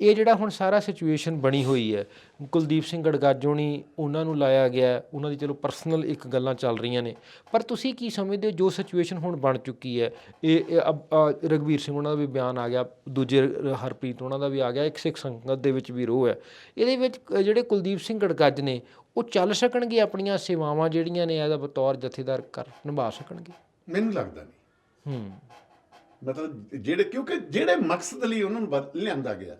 ਇਹ ਜਿਹੜਾ ਹੁਣ ਸਾਰਾ ਸਿਚੁਏਸ਼ਨ ਬਣੀ ਹੋਈ ਹੈ ਕੁਲਦੀਪ ਸਿੰਘ ਗੜਗਾਜੋਂ ਨਹੀਂ ਉਹਨਾਂ ਨੂੰ ਲਾਇਆ ਗਿਆ ਉਹਨਾਂ ਦੀ ਚਲੋ ਪਰਸਨਲ ਇੱਕ ਗੱਲਾਂ ਚੱਲ ਰਹੀਆਂ ਨੇ। ਪਰ ਤੁਸੀਂ ਕੀ ਸਮਝਦੇ ਹੋ ਜੋ ਸਿਚੁਏਸ਼ਨ ਹੁਣ ਬਣ ਚੁੱਕੀ ਹੈ? ਇਹ ਰਘਵੀਰ ਸਿੰਘ ਉਹਨਾਂ ਦਾ ਵੀ ਬਿਆਨ ਆ ਗਿਆ ਦੂਜੇ ਹਰਪ੍ਰੀਤ ਉਹਨਾਂ ਦਾ ਵੀ ਆ ਗਿਆ ਇੱਕ ਸਿੱਖ ਸੰਗਤ ਦੇ ਵਿੱਚ ਵੀ ਰੋਹ ਹੈ। ਇਹਦੇ ਵਿੱਚ ਜਿਹੜੇ ਕੁਲਦੀਪ ਸਿੰਘ ਗੜਗੱਜ ਨੇ ਉਹ ਚੱਲ ਸਕਣਗੇ ਆਪਣੀਆਂ ਸੇਵਾਵਾਂ ਜਿਹੜੀਆਂ ਨੇ ਇਹਦਾ ਬਤੌਰ ਜਥੇਦਾਰ ਕਰ ਨਿਭਾ ਸਕਣਗੇ? ਮੈਨੂੰ ਲੱਗਦਾ ਨਹੀਂ ਹੂੰ। ਮਤਲਬ ਜਿਹੜੇ ਕਿਉਂਕਿ ਜਿਹੜੇ ਮਕਸਦ ਲਈ ਉਹਨਾਂ ਨੂੰ ਬਦ- ਲਿਆਂਦਾ ਗਿਆ।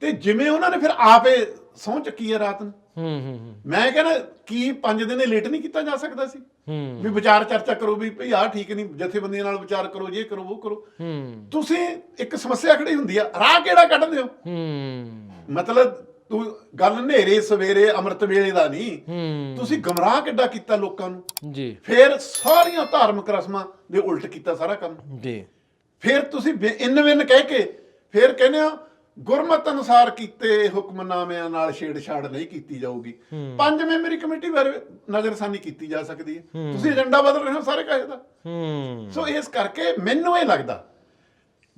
ਤੇ ਜਿਵੇਂ ਉਹਨਾਂ ਨੇ ਫਿਰ ਆਪੇ ਸਹੁੰ ਚੱਕੀ ਹੈ ਰਾਤ ਨੂੰ। ਹੂੰ ਹੂੰ ਹੂੰ, ਮੈਂ ਕਹਿੰਦਾ ਕੀ ਪੰਜ ਦਿਨੇ ਲੇਟ ਨਹੀਂ ਕੀਤਾ ਜਾ ਸਕਦਾ ਸੀ? ਹੂੰ। ਵੀ ਵਿਚਾਰ ਚਰਚਾ ਕਰੋ ਵੀ ਭਈ ਆਹ ਠੀਕ ਨਹੀਂ ਜਥੇਬੰਦੀਆਂ ਨਾਲ ਵਿਚਾਰ ਕਰੋ ਜੇ ਕਰੋ ਉਹ ਕਰੋ। ਹੂੰ। ਤੁਸੀਂ ਇੱਕ ਸਮੱਸਿਆ ਖੜੀ ਹੁੰਦੀ ਆ ਰਾਹ ਕਿਹੜਾ ਕੱਢਦੇ ਹੋ? ਹੂੰ। ਮਤਲਬ ਤੂੰ ਗੱਲ ਹਨੇਰੇ ਸਵੇਰੇ ਅੰਮ੍ਰਿਤ ਵੇਲੇ ਦਾ ਨਹੀਂ। ਹੂੰ। ਤੁਸੀਂ ਗਮਰਾਹ ਕਿੱਡਾ ਕੀਤਾ ਲੋਕਾਂ ਨੂੰ? ਜੀ। ਫਿਰ ਸਾਰੀਆਂ ਧਾਰਮਿਕ ਰਸਮਾਂ ਦੇ ਉਲਟ ਕੀਤਾ ਸਾਰਾ ਕੰਮ। ਜੀ। ਫਿਰ ਤੁਸੀਂ ਬੇ- ਇੰਨ ਵਿੰਨ ਕਹਿ ਕੇ ਫਿਰ ਕਹਿੰਦੇ ਹੋ ਗੁਰਮਤ ਅਨੁਸਾਰ ਕੀਤੇ ਹੁਕਮਨਾਮਿਆਂ ਨਾਲ ਛੇੜਛਾੜ ਨਹੀਂ ਕੀਤੀ ਜਾਊਗੀ। ਪੰਜ ਮੈਂਬਰੀ ਕਮੇਟੀ ਬਾਰੇ ਨਜ਼ਰਸਾਨੀ ਕੀਤੀ ਜਾ ਸਕਦੀ ਹੈ। ਤੁਸੀਂ ਏਜੰਡਾ ਬਦਲ ਰਹੇ ਹੋ ਸਾਰੇ ਕਾਹੇ ਦਾ। ਸੋ ਇਸ ਕਰਕੇ ਮੈਨੂੰ ਇਹ ਲੱਗਦਾ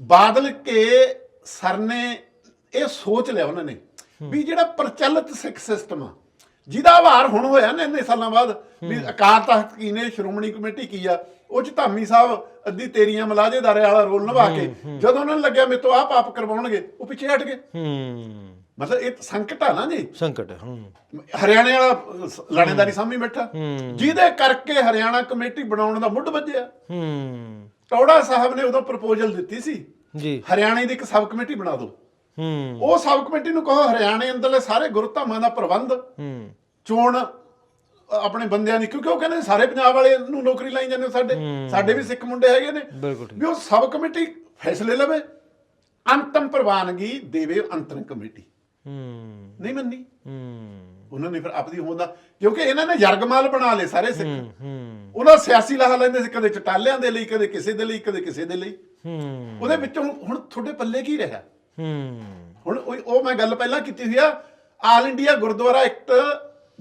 ਬਾਦਲ ਕੇ ਸਰ ਨੇ ਇਹ ਸੋਚ ਲਿਆ ਉਹਨਾਂ ਨੇ ਵੀ ਜਿਹੜਾ ਪ੍ਰਚਲਿਤ ਸਿੱਖ ਸਿਸਟਮ ਆ ਜਿਹਦਾ ਆਭਾਰ ਹੁਣ ਹੋਇਆ ਨੇ ਇੰਨੇ ਸਾਲਾਂ ਬਾਅਦ ਵੀ ਅਕਾਲ ਤਖਤ ਕੀ ਨੇ ਸ਼੍ਰੋਮਣੀ ਕਮੇਟੀ ਕੀ ਆ ਉਹ ਚ ਧਾਮੀ ਸਾਹਿਬ ਅੱਧੀ ਤੇਰੀਆਂ ਮਲਾਜੇਦਾਰੇ ਵਾਲਾ ਰੋਲ ਨਿਭਾ ਕੇ ਜਦੋਂ ਉਹਨਾਂ ਨੂੰ ਲੱਗਿਆ ਮੇਰੇ ਤੋਂ ਆਹ ਪਾਪ ਕਰਵਾਉਣਗੇ ਉਹ ਪਿੱਛੇ ਹਟ ਗਏ। ਹੂੰ। ਮਤਲਬ ਇਹ ਸੰਕਟ ਆ ਨਾ ਜੀ। ਸੰਕਟ ਹੈ, ਹਰਿਆਣੇ ਵਾਲਾ ਲਾਣੇਦਾਰੀ ਸਾਹਮਣੇ ਬੈਠਾ। ਜਿਹਦੇ ਕਰਕੇ ਹਰਿਆਣਾ ਕਮੇਟੀ ਬਣਾਉਣ ਦਾ ਮੁੱਢ ਵੱਜਿਆ। ਹੂੰ। ਟੌੜਾ ਸਾਹਿਬ ਨੇ ਉਦੋਂ ਪ੍ਰਪੋਜ਼ਲ ਦਿੱਤੀ ਸੀ ਜੀ। ਹਰਿਆਣੇ ਦੀ ਇੱਕ ਸਬ ਕਮੇਟੀ ਬਣਾ ਦਿਓ ਹੂੰ। ਉਹ ਸਬ ਕਮੇਟੀ ਨੂੰ ਕਹੋ ਹਰਿਆਣੇ ਅੰਦਰਲੇ ਸਾਰੇ ਗੁਰਧਾਮਾਂ ਦਾ ਪ੍ਰਬੰਧ ਹੂੰ। ਚੋਣ ਆਪਣੇ ਬੰਦਿਆਂ ਦੀ ਕਿਉਂਕਿ ਉਹ ਕਹਿੰਦੇ ਸਾਰੇ ਪੰਜਾਬ ਵਾਲੇ ਨੂੰ ਨੌਕਰੀ ਲਾਈ ਜਾਂਦੇ ਸਾਡੇ। ਸਾਡੇ ਵੀ ਸਿੱਖ ਮੁੰਡੇ ਹੈਗੇ ਨੇ। ਬਿਲਕੁਲ ਵੀ ਉਹ ਸਬ ਕਮੇਟੀ ਫੈਸਲੇ ਲਵੇ ਅੰਤਮ ਪ੍ਰਵਾਨਗੀ ਦੇਵੇ ਅੰਤਰਿਮ ਕਮੇਟੀ। ਹੂੰ। ਨਹੀਂ ਮੰਨੀ। ਹੂੰ। ਉਹਨਾਂ ਨੇ ਫਿਰ ਆਪਦੀ ਹੋਂਦਾ ਕਿਉਂਕਿ ਇਹਨਾਂ ਨੇ ਜਰਗਮਾਲ ਬਣਾ ਲਏ ਸਾਰੇ ਸਿੱਖ। ਹੂੰ ਉਹਨਾਂ ਸਿਆਸੀ ਲਾਹਾ ਲੈਂਦੇ ਸੀ ਕਦੇ ਚਟਾਲਿਆਂ ਦੇ ਲਈ ਕਦੇ ਕਿਸੇ ਦੇ ਲਈ ਕਦੇ ਕਿਸੇ ਦੇ ਲਈ। ਹੂੰ। ਉਹਦੇ ਵਿੱਚੋਂ ਹੁਣ ਤੁਹਾਡੇ ਪੱਲੇ ਕੀ ਰਿਹਾ? ਹੂੰ। ਹੁਣ ਉਹ ਉਹ ਮੈਂ ਗੱਲ ਪਹਿਲਾਂ ਕੀਤੀ ਹੋਈ ਆ all India Gurdwara act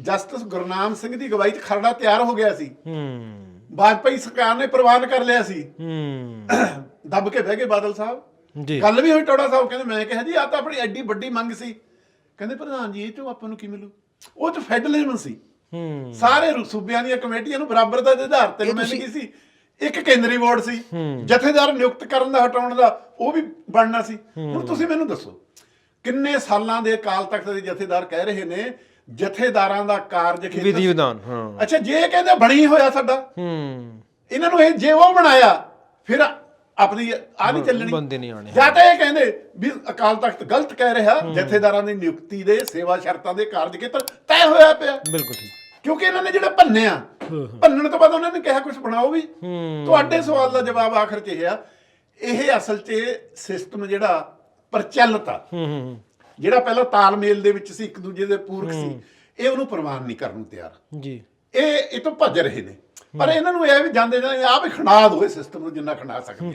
justice Gurnam Singh ਦੀ ਗਵਾਹੀ 'ਚ ਖਰੜਾ ਤਿਆਰ ਹੋ ਗਿਆ ਸੀ। ਹੂੰ। ਵਾਜਪਾਈ ਸਰਕਾਰ ਨੇ ਪ੍ਰਵਾਨ ਕਰ ਲਿਆ ਸੀ। ਹੂੰ। ਦੱਬ ਕੇ ਬਹਿ ਗਏ ਬਾਦਲ ਸਾਹਿਬ। ਜੀ। ਗੱਲ ਵੀ ਹੋਈ ਟੋੜਾ ਸਾਹਿਬ ਕਹਿੰਦੇ ਮੈਂ ਕਿਹਾ ਜੀ ਆ ਤਾਂ ਆਪਣੀ ਐਡੀ ਵੱਡੀ ਮੰਗ ਸੀ। ਕਹਿੰਦੇ ਪ੍ਰਧਾਨ ਜੀ ਇਹ ਚੋਂ ਆਪਾਂ ਨੂੰ ਕੀ ਮਿਲੂ? ਉਹ ਚ ਫੈਡਰਲਿਜ਼ਮ ਸੀ। ਹੂੰ। ਸਾਰੇ ਸੂਬਿਆਂ ਦੀਆਂ ਕਮੇਟੀਆਂ ਨੂੰ ਬਰਾਬਰਤਾ ਦੇ ਆਧਾਰ ਤੇ ਗਈ ਸੀ ਇੱਕ ਕੇਂਦਰੀ ਬੋਰਡ ਸੀ। ਜਥੇਦਾਰ ਨਿਯੁਕਤ ਕਰਨ ਦਾ ਹਟਾਉਣ ਦਾ ਉਹ ਵੀ ਬਣਨਾ ਸੀ। ਹੁਣ ਤੁਸੀਂ ਮੈਨੂੰ ਦੱਸੋ ਕਿੰਨੇ ਸਾਲਾਂ ਦੇ ਅਕਾਲ ਤਖਤ ਦੇ ਜਥੇਦਾਰ ਕਹਿ ਰਹੇ ਨੇ ਜਥੇਦਾਰਾਂ ਦਾ ਕਾਰਜ ਖੇਤਰ ਵਿਧੀ ਵਿਧਾਨ ਹਾਂ। ਅੱਛਾ ਜੇ ਕਹਿੰਦੇ ਬਣੀ ਹੋਇਆ ਸਾਡਾ ਹੂੰ। ਇਹਨਾਂ ਨੂੰ ਇਹ ਜੇ ਉਹ ਬਣਾਇਆ ਫਿਰ ਆਪਣੀ ਆ ਨਹੀਂ ਚੱਲਣੀ। ਬੰਦੇ ਨਹੀਂ ਆਣੇ ਜਾਂ ਤਾਂ ਇਹ ਕਹਿੰਦੇ ਵੀ ਅਕਾਲ ਤਖਤ ਗਲਤ ਕਹਿ ਰਿਹਾ ਜਥੇਦਾਰਾਂ ਦੀ ਨਿਯੁਕਤੀ ਦੇ ਸੇਵਾ ਸ਼ਰਤਾਂ ਦੇ ਕਾਰਜ ਖੇਤਰ ਤੈਅ ਹੋਇਆ ਪਿਆ। ਬਿਲਕੁਲ ਠੀਕ। ਕਿਉਂਕਿ ਇਹਨਾਂ ਨੇ ਜਿਹੜਾ ਭੰਨਿਆ ਭੰਨਣ ਤੋਂ ਬਾਅਦ ਉਹਨਾਂ ਨੇ ਕਿਹਾ ਕੁਝ ਬਣਾਓ ਵੀ। ਤੁਹਾਡੇ ਸਵਾਲ ਦਾ ਜਵਾਬ ਆਖਰ ਚ ਇਹ ਆ ਇਹ ਅਸਲ 'ਚ ਸਿਸਟਮ ਜਿਹੜਾ ਪ੍ਰਚਲਿਤ ਆ। ਹੂੰ ਹੂੰ। ਜਿਹੜਾ ਪਹਿਲਾਂ ਤਾਲਮੇਲ ਦੇ ਵਿੱਚ ਸੀ ਇੱਕ ਦੂਜੇ ਦੇ ਪੂਰਕ ਸੀ ਇਹ ਉਹਨੂੰ ਪ੍ਰਵਾਨ ਨਹੀਂ ਕਰਨ ਨੂੰ ਤਿਆਰ। ਜੀ। ਇਹ ਇਹ ਤੋਂ ਭੱਜ ਰਹੇ ਨੇ। ਪਰ ਇਹਨਾਂ ਨੂੰ ਇਹ ਵੀ ਜਾਂਦੇ ਜਾਂਦੇ ਆ ਵੀ ਖੰਡਾ ਦੋ ਸਿਸਟਮ ਨੂੰ ਜਿੰਨਾ ਖੰਡਾ ਸਕਦੇ।